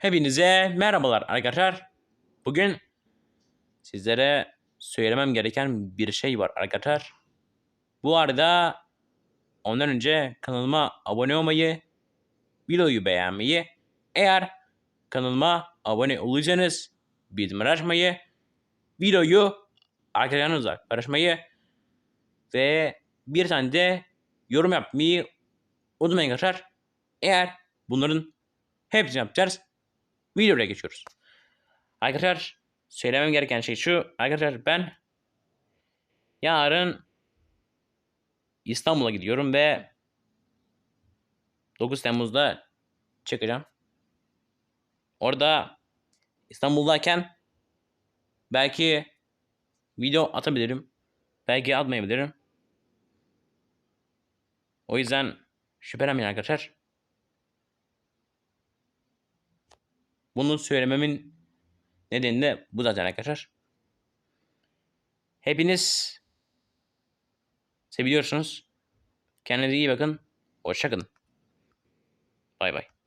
Hepinize merhabalar arkadaşlar. Bugün sizlere söylemem gereken bir şey var arkadaşlar. Bu arada ondan önce kanalıma abone olmayı, videoyu beğenmeyi, eğer kanalıma abone olursanız bildirim açmayı, videoyu arkadaşlarınızla paylaşmayı ve bir tane de yorum yapmayı unutmayın arkadaşlar. Eğer bunların hepsini yapacağız. Videoya geçiyoruz. Arkadaşlar söylemem gereken şey şu. Arkadaşlar ben yarın İstanbul'a gidiyorum ve 9 Temmuz'da çıkacağım. Orada İstanbul'dayken belki video atabilirim. Belki atmayabilirim. O yüzden şüphelenmeyin arkadaşlar. Bunu söylememin nedeni de bu zaten arkadaşlar. Hepiniz seviyorsunuz. Kendinize iyi bakın. Hoşçakalın. Bay bay.